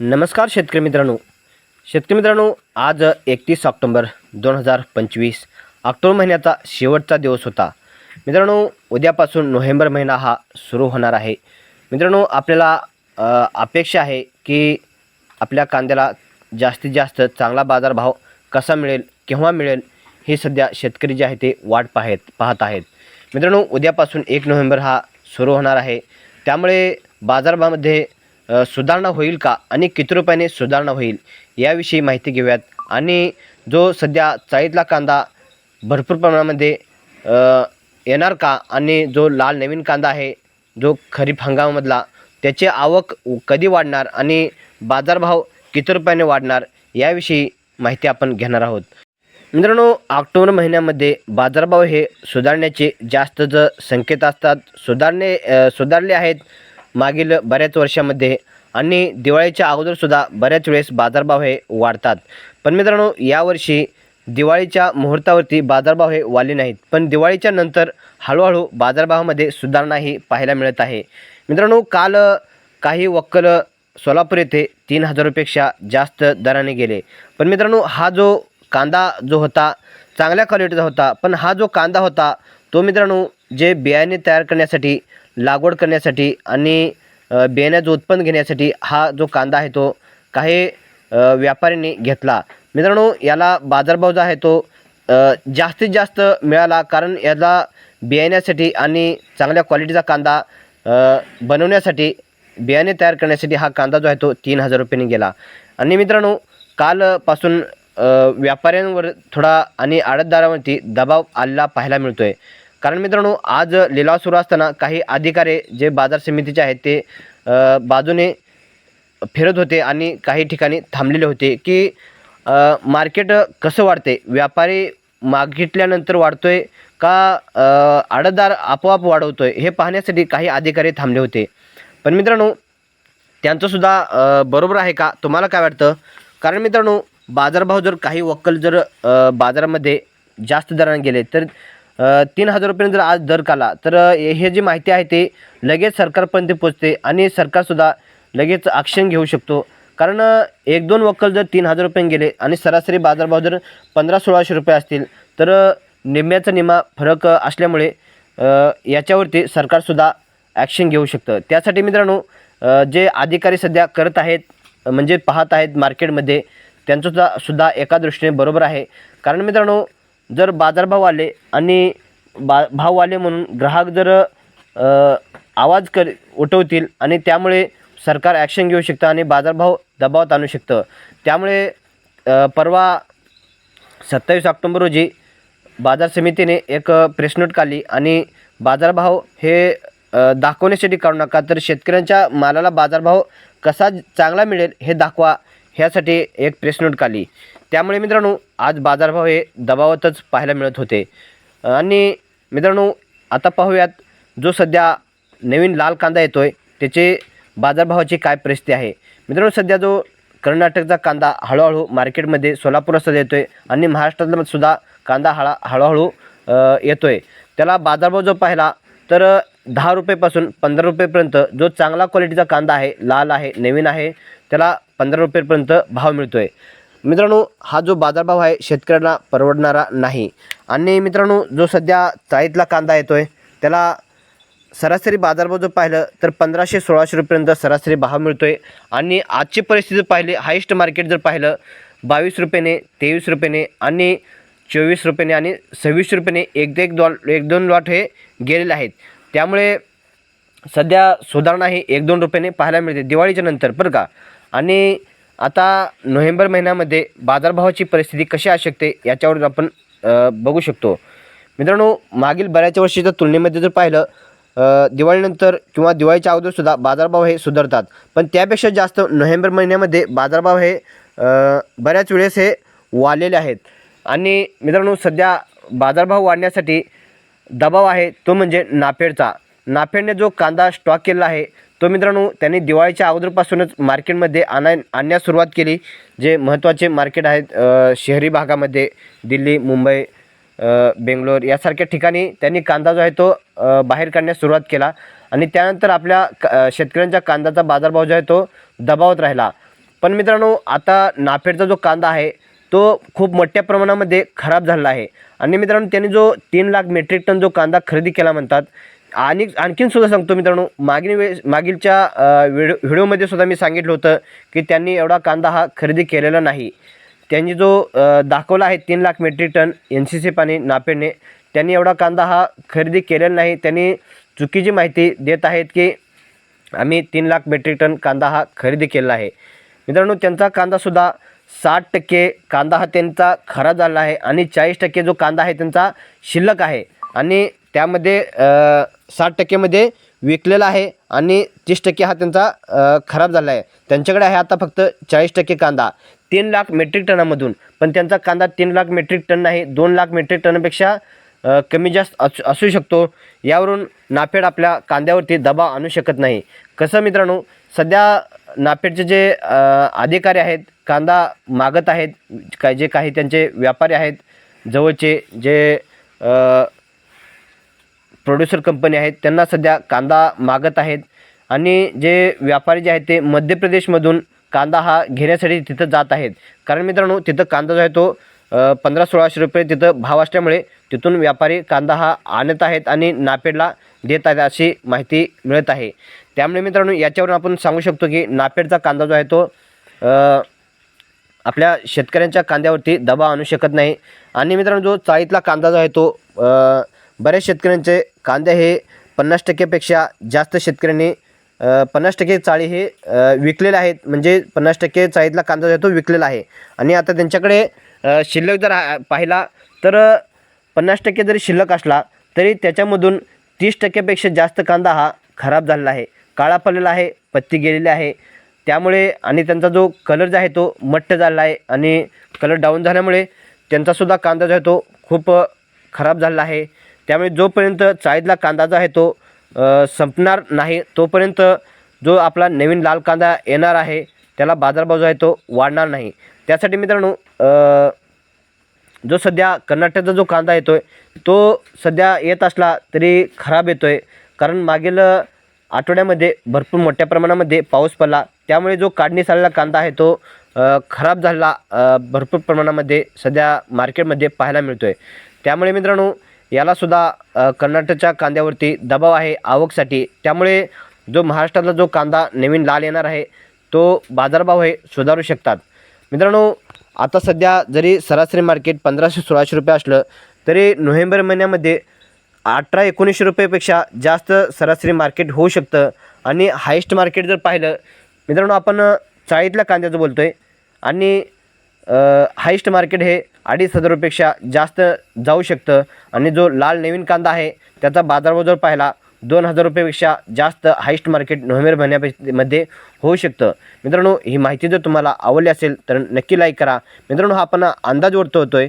नमस्कार शेतकरी मित्रांनो. शेतकरी मित्रांनो आज एकतीस ऑक्टोंबर दोन हजार पंचवीस ऑक्टोबर महिन्याचा शेवटचा दिवस होता. मित्रांनो उद्यापासून नोव्हेंबर महिना हा सुरू होणार आहे. मित्रांनो आपल्याला अपेक्षा आहे की आपल्या कांद्याला जास्तीत जास्त चांगला बाजारभाव कसा मिळेल केव्हा मिळेल हे सध्या शेतकरी जे आहे ते वाट पाहत पाहत आहेत. मित्रांनो उद्यापासून एक नोव्हेंबर हा सुरू होणार आहे. त्यामुळे बाजारभावामध्ये सुधारणा होईल का? आणि किती रुपयाने सुधारणा होईल? याविषयी माहिती घेऊयात. आणि जो सध्या चाळीतला कांदा भरपूर प्रमाणामध्ये येणार का? आणि जो लाल नवीन कांदा आहे जो खरीप हंगामामधला त्याची आवक कधी वाढणार? आणि बाजारभाव किती रुपयाने वाढणार? याविषयी माहिती आपण घेणार आहोत. मित्रांनो ऑक्टोबर महिन्यामध्ये बाजारभाव हे सुधारण्याचे जास्त ज संकेत असतात. सुधारणे सुधारले आहेत. मागील बऱ्याच वर्षामध्ये आणि दिवाळीच्या अगोदरसुद्धा बऱ्याच वेळेस बाजारभाव हे वाढतात. पण मित्रांनो यावर्षी दिवाळीच्या मुहूर्तावरती बाजारभाव हे वाढले नाहीत. पण दिवाळीच्या नंतर हळूहळू बाजारभावामध्ये सुधारणा ही पाहायला मिळत आहे. मित्रांनो काल काही वक्कल सोलापूर येथे तीन हजार रुपयेपेक्षा जास्त दराने गेले. पण मित्रांनो हा जो कांदा जो होता चांगल्या क्वालिटीचा होता पण हा जो कांदा होता तो मित्रांनो जे बियाणे तयार करण्यासाठी लागवड करण्यासाठी आणि बियाण्याचं उत्पन्न घेण्यासाठी हा जो कांदा आहे तो काही व्यापाऱ्यांनी घेतला. मित्रांनो याला बाजारभाव जो आहे तो जास्तीत जास्त मिळाला कारण याला बियाण्यासाठी आणि चांगल्या क्वालिटीचा कांदा बनवण्यासाठी बियाणे तयार करण्यासाठी हा कांदा जो आहे तो तीन हजार रुपयांनी गेला. आणि मित्रांनो कालपासून व्यापाऱ्यांवर थोडा आणि आडतदारावरती दबाव आलेला पाहायला मिळतो आहे कारण मित्रांनो आज लिलाव सुरू असताना काही अधिकारी जे बाजार समितीचे आहेत ते बाजूने फिरत होते आणि काही ठिकाणी थांबलेले होते की मार्केट कसं वाढते व्यापारी मागितल्यानंतर वाढतोय का अ, आडतदार आपोआप वाढवतोय? हे पाहण्यासाठी काही अधिकारी थांबले होते. पण मित्रांनो त्यांचंसुद्धा बरोबर आहे का? तुम्हाला काय वाटतं? कारण मित्रांनो बाजारभाव जर काही वक्कल जर बाजारामध्ये जास्त दराने गेले तर तीन हजार रुपयाने जर आज दर काला तर हे जी माहिती आहे ते लगेच सरकारपर्यंत पोचते आणि सरकारसुद्धा लगेच ॲक्शन घेऊ शकतो. कारण एक दोन वक्कल जर तीन हजार रुपयाने गेले आणि सरासरी बाजारभाव जर पंधरा सोळाशे रुपये असतील तर निम्म्याचा निम्मा फरक असल्यामुळे याच्यावरती सरकारसुद्धा ॲक्शन घेऊ शकतं. त्यासाठी मित्रांनो जे अधिकारी सध्या करत आहेत म्हणजे पाहत आहेत मार्केटमध्ये त्यांचंसुद्धा सुद्धा एका दृष्टीने बरोबर आहे. कारण मित्रांनो जर बाजारभाव आले आणि बा भाव आले म्हणून ग्राहक जर आवाज कर उठवतील आणि त्यामुळे सरकार ॲक्शन घेऊ शकतं आणि बाजारभाव दबावात आणू शकतं. त्यामुळे परवा सत्तावीस ऑक्टोंबर रोजी बाजार समितीने एक प्रेस नोट काढली आणि बाजारभाव हे दाखवण्यासाठी काढू नका. तर शेतकऱ्यांच्या मालाला बाजारभाव कसा चांगला मिळेल हे दाखवा ह्यासाठी एक प्रेस नोट काढली. त्यामुळे मित्रांनो आज बाजारभाव हे दबावातच पाहायला मिळत होते. आणि मित्रांनो आता पाहूयात जो सध्या नवीन लाल कांदा येतो आहे त्याचे बाजारभावाची काय परिस्थिती आहे? मित्रांनो सध्या जो कर्नाटकचा कांदा हळूहळू मार्केटमध्ये सोलापूर सध्या येतो आहे आणि महाराष्ट्रातला सुद्धा कांदा हळा हळूहळू येतो आहे त्याला बाजारभाव जो पाहिला तर दहा रुपयेपासून पंधरा रुपयेपर्यंत जो चांगला क्वालिटीचा कांदा आहे लाल आहे नवीन आहे त्याला पंधरा रुपयेपर्यंत भाव मिळतो आहे मित्रांनो हा जो बाजारभाव आहे शेतकऱ्यांना परवडणारा नाही. आणि मित्रांनो जो सध्या चाळीतला कांदा येतो आहे त्याला सरासरी बाजारभाव जर पाहिलं तर पंधराशे सोळाशे रुपयेपर्यंत सरासरी भाव मिळतो आहे आणि आजची परिस्थिती जर पाहिली हायेस्ट मार्केट जर पाहिलं बावीस रुपयाने तेवीस रुपयाने आणि चोवीस रुपयाने आणि सव्वीस रुपयाने एक एक दोन एक दोन लॉट हे गेलेले आहेत. त्यामुळे सध्या सुधारणा ही एक दोन रुपयाने पाहायला मिळते दिवाळीच्या नंतर बरं का? आणि आता नोव्हेंबर महिन्यामध्ये बाजारभावाची परिस्थिती कशी असू शकते याच्यावर आपण बघू शकतो. मित्रांनो मागील बऱ्याच वर्षीच्या तुलनेमध्ये जर पाहिलं दिवाळीनंतर किंवा दिवाळीच्या अगोदरसुद्धा बाजारभाव हे सुधारतात. पण त्यापेक्षा जास्त नोव्हेंबर महिन्यामध्ये बाजारभाव हे बऱ्याच वेळेस हे वाढलेले आहेत. आणि मित्रांनो सध्या बाजारभाव वाढण्यासाठी दबाव आहे तो म्हणजे नाफेडचा. नाफेडने जो कांदा स्टॉक केलेला आहे तो मित्रांनो त्यांनी दिवाळीच्या अगोदरपासूनच मार्केटमध्ये आणाय आणण्यास सुरुवात केली जे महत्त्वाचे मार्केट आहेत शहरी भागामध्ये दिल्ली मुंबई बेंगलोर यासारख्या ठिकाणी त्यांनी कांदा जो आहे तो बाहेर काढण्यास सुरुवात केला. आणि त्यानंतर आपल्या क- शेतकऱ्यांच्या कांद्याचा बाजारभाव जो आहे तो दबावत राहिला. पण मित्रांनो आता नाफेडचा जो कांदा आहे तो खूप मोठ्या प्रमाणामध्ये खराब झाला आहे. आणि मित्रांनो त्यांनी जो तीन लाख मेट्रिक टन जो कांदा खरेदी केला म्हणतात आणि आणखीन सुद्धा सांगतो मित्रांनो मागील वेळेस मागीलच्या व्हिडिओ व्हिडिओमध्ये सुद्धा मी सांगितलं होतं की त्यांनी एवढा कांदा हा खरेदी केलेला नाही. त्यांनी जो दाखवला आहे तीन lakh metric ton N C C पाणी नापेडने त्यांनी एवढा कांदा हा खरेदी केलेला नाही. त्यांनी चुकीची माहिती देत आहेत की आम्ही तीन लाख मेट्रिक टन कांदा हा खरेदी केलेला आहे. मित्रांनो त्यांचा कांदासुद्धा साठ टक्के कांदा हा त्यांचा खरा झाला आहे आणि चाळीस टक्के जो कांदा आहे त्यांचा शिल्लक आहे. आणि त्यामध्ये साठ टक्केमध्ये विकलेला आहे आणि तीस टक्के हा त्यांचा खराब झाला आहे. त्यांच्याकडे आहे आता फक्त चाळीस टक्के कांदा. तीन लाख मेट्रिक टनामधून. पण त्यांचा कांदा तीन लाख मेट्रिक टन नाही दोन लाख मेट्रिक टनपेक्षा कमी जास्त असू असू शकतो. यावरून नाफेड आपल्या कांद्यावरती दबाव आणू शकत नाही. कसं मित्रांनो सध्या नाफेडचे जे अधिकारी आहेत कांदा मागत आहेत काय जे काही त्यांचे व्यापारी आहेत जवळचे जे प्रोड्युसर कंपनी आहेत त्यांना सध्या कांदा मागत आहेत. आणि जे व्यापारी जे आहेत ते मध्य प्रदेशमधून कांदा हा घेण्यासाठी तिथं जात आहेत. कारण मित्रांनो तिथं कांदा जो आहे तो पंधरा सोळाशे रुपये तिथं भाव असल्यामुळे तिथून व्यापारी कांदा हा आणत आहेत आणि नापेडला देत आहेत अशी माहिती मिळत आहे. त्यामुळे मित्रांनो याच्यावरून आपण सांगू शकतो की नापेडचा कांदा जो आहे तो आपल्या शेतकऱ्यांच्या कांद्यावरती दबाव आणू शकत नाही. आणि मित्रांनो जो चाळीतला कांदा जो आहे तो बऱ्याच शेतकऱ्यांचे कांदे हे पन्नास टक्केपेक्षा जास्त शेतकऱ्यांनी पन्नास टक्के चाळी हे विकलेले आहेत. म्हणजे पन्नास टक्के चाळीतला कांदा जो आहे तो विकलेला आहे. आणि आता त्यांच्याकडे शिल्लक जर आ- पाहिला तर पन्नास टक्के जरी शिल्लक असला तरी त्याच्यामधून तीस टक्क्यापेक्षा जास्त कांदा हा खराब झालेला आहे. काळा पडलेला आहे पत्ती गेलेली आहे. त्यामुळे आणि त्यांचा जो कलर जो आहे तो मट्ट झालेला आहे. आणि कलर डाऊन झाल्यामुळे त्यांचासुद्धा कांदा जो आहे तो खूप खराब झालेला आहे. त्यामुळे जोपर्यंत चाळीतला कांदा जो आहे तो संपणार नाही तोपर्यंत जो आपला नवीन लाल कांदा येणार आहे त्याला बाजारभाव जो आहे तो वाढणार नाही. त्यासाठी मित्रांनो जो सध्या कर्नाटकचा जो कांदा येतो आहे तो सध्या येत असला तरी खराब येतो आहे कारण मागील आठवड्यामध्ये भरपूर मोठ्या प्रमाणामध्ये पाऊस पडला. त्यामुळे जो काढणी झालेला कांदा आहे तो खराब झालेला भरपूर प्रमाणामध्ये सध्या मार्केटमध्ये पाहायला मिळतो आहे त्यामुळे मित्रांनो यालासुद्धा कर्नाटकच्या कांद्यावरती दबाव आहे आवकसाठी. त्यामुळे जो महाराष्ट्रातला जो कांदा नवीन लाल येणार आहे तो बाजारभाव हे सुधारू शकतात. मित्रांनो आता सध्या जरी सरासरी मार्केट पंधराशे सोळाशे रुपये असलं तरी नोव्हेंबर महिन्यामध्ये अठरा एकोणीसशे रुपयेपेक्षा जास्त सरासरी मार्केट होऊ शकतं. आणि हायेस्ट मार्केट जर पाहिलं मित्रांनो आपण चाळीतल्या कांद्याचं बोलतो आहे आणि हायेस्ट मार्केट हे अडीच हजार रुपयेपेक्षा जास्त जाऊ शकतं. आणि जो लाल नवीन कांदा आहे त्याचा बाजारभाव जर पाहिला दोन हजार रुपयेपेक्षा जास्त हायेस्ट मार्केट नोव्हेंबर महिन्यामध्ये होऊ शकतं. मित्रांनो ही माहिती जर तुम्हाला आवडली असेल तर नक्की लाईक करा. मित्रांनो हा आपण अंदाज वर्तवतो आहे